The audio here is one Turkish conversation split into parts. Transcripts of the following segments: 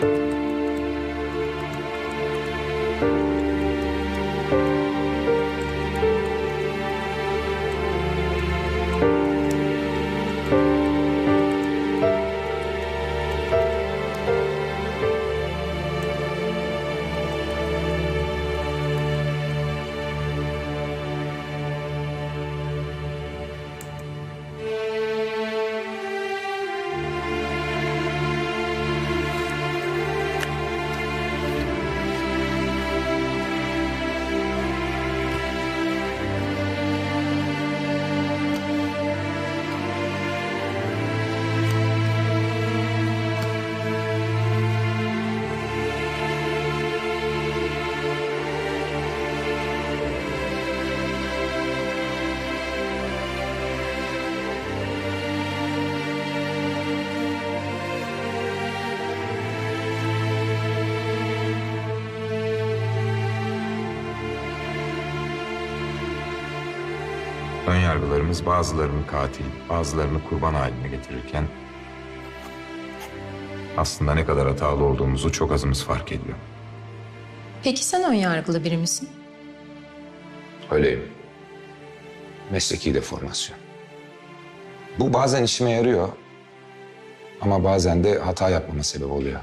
Bye. Önyargılarımız bazılarını katil, bazılarını kurban haline getirirken aslında ne kadar hatalı olduğumuzu çok azımız fark ediyor. Peki sen ön yargılı biri misin? Öyleyim. Mesleki deformasyon. Bu bazen işime yarıyor. Ama bazen de hata yapmama sebep oluyor.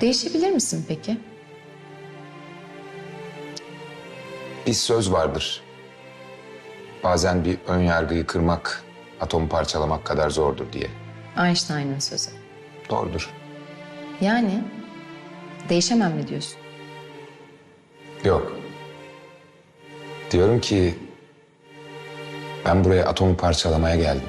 Değişebilir misin peki? Bir söz vardır. Bazen bir ön yargıyı kırmak, atomu parçalamak kadar zordur diye. Einstein'ın sözü. Doğrudur. Yani değişemem mi diyorsun? Yok. Diyorum ki ben buraya atomu parçalamaya geldim.